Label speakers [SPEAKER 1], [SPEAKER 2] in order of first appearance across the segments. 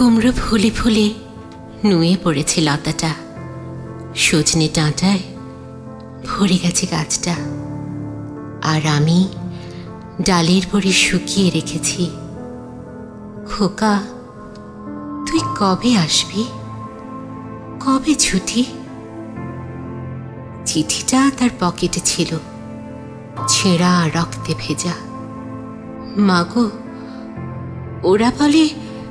[SPEAKER 1] কুমড়ো ফুলে ফুলে নুয়ে পড়েছে লতাটা। সজনে ডাঁটায় ভরে গেছে গাছটা। আর আমি ডালের বড়ি শুকিয়ে রেখেছি। খোকা, তুই কবে আসবি? কবে ছুটি? চিঠিটা তার পকেটে ছিল। ছেঁড়া রক্তে ভেজা। মাগো ওরা বলে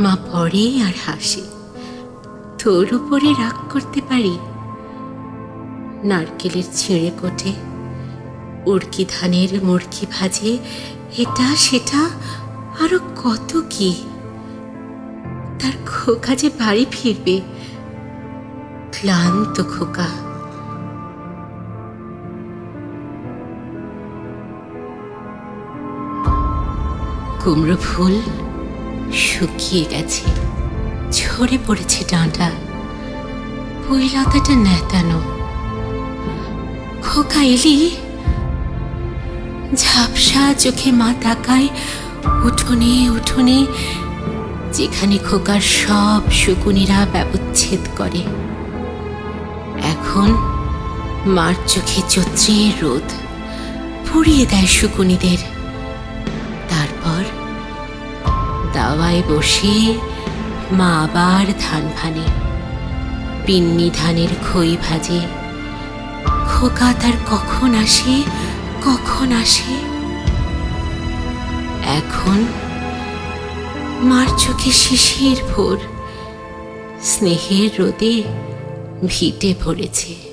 [SPEAKER 1] মা পড়ে আর হাসে। তোর উপরে রাগ করতে পারি? নারকেলের ছিঁড়ে কোটে, উড়কি ধানের মুড়কি ভাজে, এটা সেটা, আরও কত কি? তার খোকা যে বাড়ি ফিরবে, ক্লান্ত খোকা। কুমড়ো ফুল শুকিয়ে গেছে। ঝরে পড়েছে ডাঁটা। পুইলতাটা নেতানো। খোকা এলি। ঝাপসা চোখে মা তাকায়। উঠোনে উঠোনে, যেখানে খোকার সব শকুনিরা ব্যবচ্ছেদ করে। এখন মার চোখে চত্রের রোদ পুড়িয়ে দেয় শকুনিদের। দাওয়ায় বসে মা আবার ধান ভানে, পিন্নি ধানের খই ভাজে। খোকা তার কখন আসে কখন আসে? এখন মার চোখে শিশির ভোর, স্নেহের রোদে ভিটে ভরেছে।